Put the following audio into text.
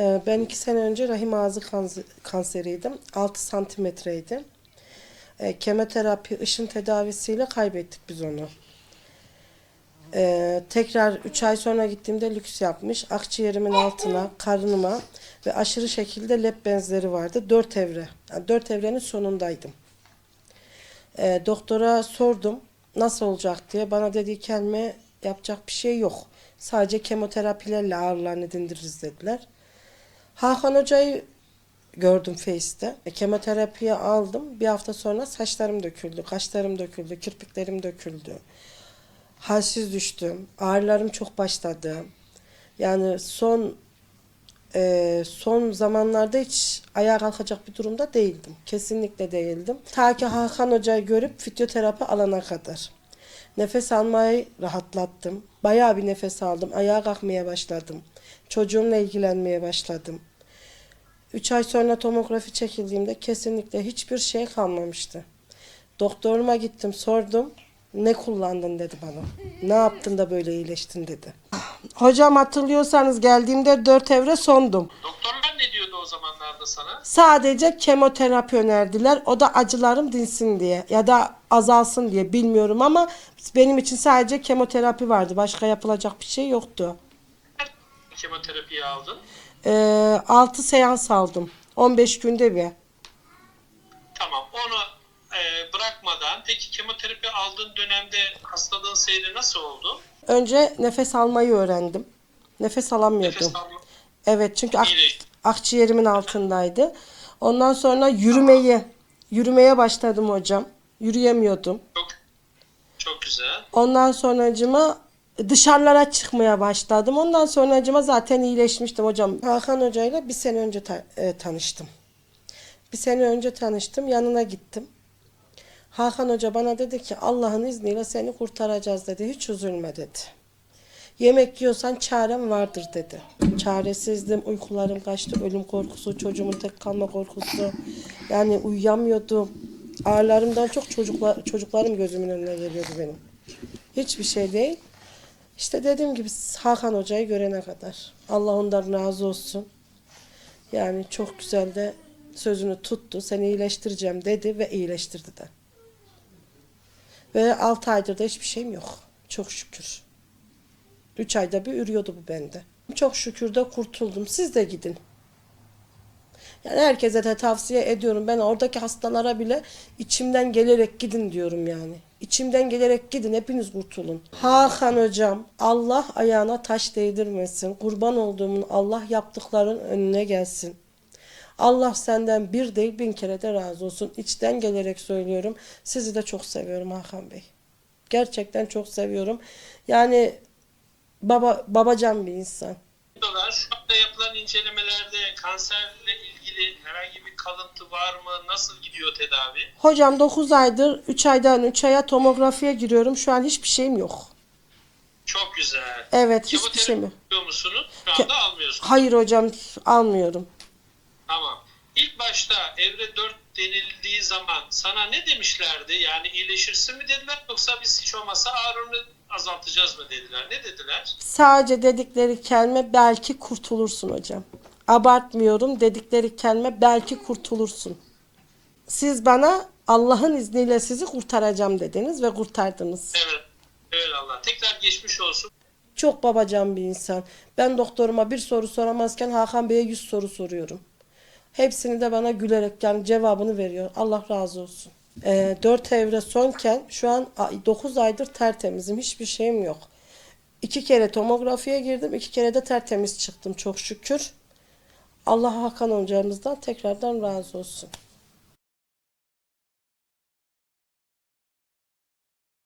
Ee, Ben iki sene önce rahim ağzı kanseriydim. 6 santimetreydi. Ee, Kemoterapi, ışın tedavisiyle kaybettik biz onu. Ee, tekrar 3 ay sonra gittiğimde lüks yapmış. Akciğerimin altına, karnıma ve aşırı şekilde lep benzeri vardı. 4 evre. Yani 4 evrenin sonundaydım. Ee, doktora sordum nasıl olacak diye. Bana dediği kelime yapacak bir şey yok. Sadece kemoterapilerle ağrılarını dindiririz dediler. Hakan Hoca'yı gördüm Face'te. E, kemoterapiye aldım. Bir hafta sonra saçlarım döküldü, kaşlarım döküldü, kirpiklerim döküldü. Halsiz düştüm. Ağrılarım çok başladı. Yani son e, son zamanlarda hiç ayağa kalkacak bir durumda değildim. Kesinlikle değildim. Ta ki Hakan Hoca'yı görüp fizyoterapi alana kadar. Nefes almayı rahatlattım. Bayağı bir nefes aldım. Ayağa kalkmaya başladım. Çocuğumla ilgilenmeye başladım. Üç ay sonra tomografi çekildiğimde kesinlikle hiçbir şey kalmamıştı. Doktoruma gittim sordum. Ne kullandın dedi bana. Ne yaptın da böyle iyileştin dedi. Hocam hatırlıyorsanız geldiğimde dört evre sondum. Doktorlar ne diyordu o zamanlarda sana? Sadece kemoterapi önerdiler. O da acılarım dinsin diye ya da azalsın diye bilmiyorum ama benim için sadece kemoterapi vardı. Başka yapılacak bir şey yoktu. Kemoterapiyi aldın. Ee, 6 seans aldım. 15 günde bir. Tamam onu e, bırakmadan peki kemoterapi aldığın dönemde hastalığın seyri nasıl oldu? Önce nefes almayı öğrendim. Nefes alamıyordum. Nefes alma. Evet çünkü ak- İyileşti. akciğerimin altındaydı. Ondan sonra yürümeyi, yürümeye başladım hocam. Yürüyemiyordum. Çok çok güzel. Ondan sonracıma dışarılara çıkmaya başladım. Ondan sonracıma zaten iyileşmiştim hocam. Hakan Hoca'yla bir sene önce ta- e, tanıştım. Bir sene önce tanıştım. Yanına gittim. Hakan Hoca bana dedi ki Allah'ın izniyle seni kurtaracağız dedi. Hiç üzülme dedi. Yemek yiyorsan çarem vardır dedi. Çaresizdim, uykularım kaçtı, ölüm korkusu, çocuğumun tek kalma korkusu. Yani uyuyamıyordum. Ağrılarımdan çok çocuklar, çocuklarım gözümün önüne geliyordu benim. Hiçbir şey değil. İşte dediğim gibi Hakan Hoca'yı görene kadar. Allah ondan razı olsun. Yani çok güzel de sözünü tuttu. Seni iyileştireceğim dedi ve iyileştirdi de. Ve 6 aydır da hiçbir şeyim yok. Çok şükür. 3 ayda bir ürüyordu bu bende. Çok şükür de kurtuldum. Siz de gidin. Yani herkese de tavsiye ediyorum. Ben oradaki hastalara bile içimden gelerek gidin diyorum yani. İçimden gelerek gidin hepiniz kurtulun. Hakan hocam Allah ayağına taş değdirmesin. Kurban olduğumun Allah yaptıkların önüne gelsin. Allah senden bir değil bin kere de razı olsun. İçten gelerek söylüyorum. Sizi de çok seviyorum Hakan Bey. Gerçekten çok seviyorum. Yani baba babacan bir insan. Şu anda yapılan incelemelerde kanserle ilgili herhangi bir kalıntı var mı? Nasıl gidiyor tedavi? Hocam 9 aydır 3 aydan 3 aya tomografiye giriyorum. Şu an hiçbir şeyim yok. Çok güzel. Evet hiçbir şeyim yok. alıyor musunuz? Şu anda almıyorsunuz. Hayır hocam almıyorum. Tamam. İlk başta evre 4 denildiği zaman sana ne demişlerdi? Yani iyileşirsin mi dediler yoksa biz hiç olmazsa ağrını azaltacağız mı dediler? Ne dediler? Sadece dedikleri kelime belki kurtulursun hocam. Abartmıyorum dedikleri kelime belki kurtulursun. Siz bana Allah'ın izniyle sizi kurtaracağım dediniz ve kurtardınız. Evet. Evet Allah. Tekrar geçmiş olsun. Çok babacan bir insan. Ben doktoruma bir soru soramazken Hakan Bey'e yüz soru soruyorum. Hepsini de bana gülerek yani cevabını veriyor. Allah razı olsun. Ee, 4 evre sonken şu an 9 aydır tertemizim. Hiçbir şeyim yok. İki kere tomografiye girdim. iki kere de tertemiz çıktım çok şükür. Allah Hakan hocamızdan tekrardan razı olsun.